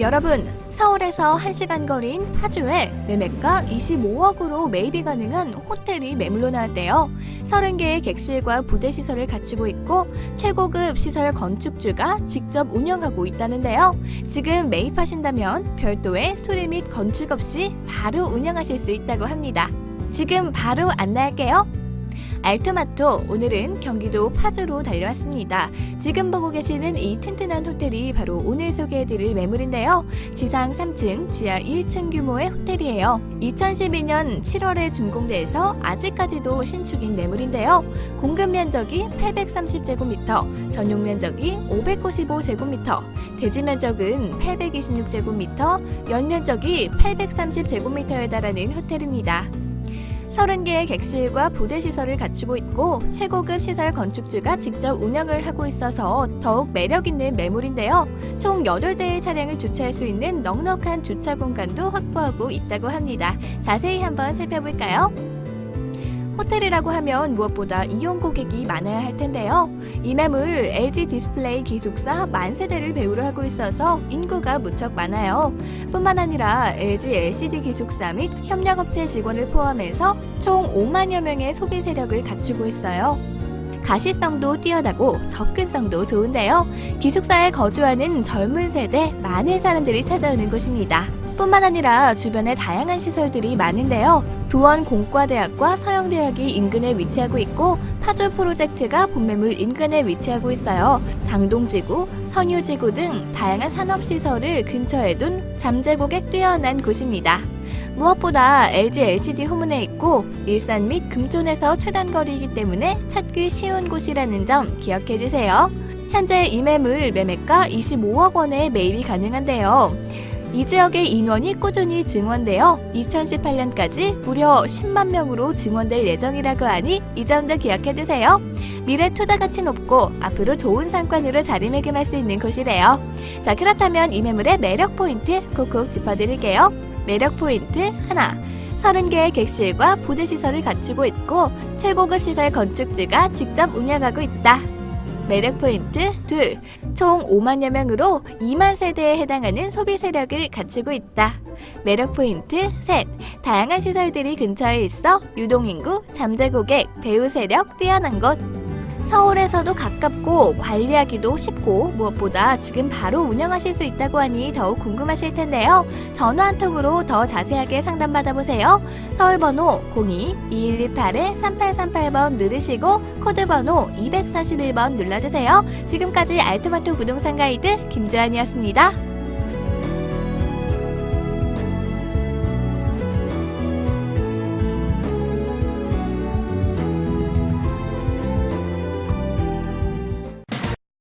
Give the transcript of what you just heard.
여러분, 서울에서 1시간 거리인 파주에 매매가 25억으로 매입이 가능한 호텔이 매물로 나왔대요. 30개의 객실과 부대 시설을 갖추고 있고 최고급 시설 건축주가 직접 운영하고 있다는데요. 지금 매입하신다면 별도의 수리 및 건축 없이 바로 운영하실 수 있다고 합니다. 지금 바로 안내할게요. 알토마토 오늘은 경기도 파주로 달려왔습니다. 지금 보고 계시는 이 튼튼한 호텔이 바로 오늘 소개해드릴 매물인데요. 지상 3층, 지하 1층 규모의 호텔이에요. 2012년 7월에 준공돼서 아직까지도 신축인 매물인데요. 공급 면적이 830제곱미터, 전용 면적이 595제곱미터, 대지 면적은 826제곱미터, 연면적이 830제곱미터에 달하는 호텔입니다. 30개의 객실과 부대 시설을 갖추고 있고 최고급 시설 건축주가 직접 운영을 하고 있어서 더욱 매력 있는 매물인데요. 총 8대의 차량을 주차할 수 있는 넉넉한 주차 공간도 확보하고 있다고 합니다. 자세히 한번 살펴볼까요? 호텔이라고 하면 무엇보다 이용 고객이 많아야 할 텐데요. 이 매물 LG 디스플레이 기숙사 만 세대를 배우로 하고 있어서 인구가 무척 많아요. 뿐만 아니라 LG LCD 기숙사 및 협력업체 직원을 포함해서 총 5만여 명의 소비 세력을 갖추고 있어요. 가시성도 뛰어나고 접근성도 좋은데요. 기숙사에 거주하는 젊은 세대 많은 사람들이 찾아오는 곳입니다. 뿐만 아니라 주변에 다양한 시설들이 많은데요. 부원 공과대학과 서영대학이 인근에 위치하고 있고 파주 프로젝트가 본매물 인근에 위치하고 있어요. 당동지구, 선유지구 등 다양한 산업시설을 근처에 둔 잠재고객 뛰어난 곳입니다. 무엇보다 LG LCD 후문에 있고 일산 및 금촌에서 최단 거리이기 때문에 찾기 쉬운 곳이라는 점 기억해 주세요. 현재 이 매물 매매가 25억 원에 매입이 가능한데요. 이 지역의 인원이 꾸준히 증원되어 2018년까지 무려 10만 명으로 증원될 예정이라고 하니 이 점도 기억해 두세요. 미래 투자 가치 높고 앞으로 좋은 상권으로 자리매김할 수 있는 곳이래요. 자 그렇다면 이 매물의 매력 포인트 콕콕 짚어드릴게요. 매력 포인트 하나. 30개의 객실과 부대 시설을 갖추고 있고 최고급 시설 건축주가 직접 운영하고 있다. 매력 포인트 둘. 총 5만여 명으로 2만 세대에 해당하는 소비 세력을 갖추고 있다. 매력 포인트 셋. 다양한 시설들이 근처에 있어 유동인구, 잠재 고객, 배우 세력 뛰어난 곳. 서울에서도 가깝고 관리하기도 쉽고 무엇보다 지금 바로 운영하실 수 있다고 하니 더욱 궁금하실 텐데요. 전화 한 통으로 더 자세하게 상담받아보세요. 서울번호 02-2128-3838번 누르시고 코드번호 241번 눌러주세요. 지금까지 알토마토 부동산 가이드 김주환이었습니다.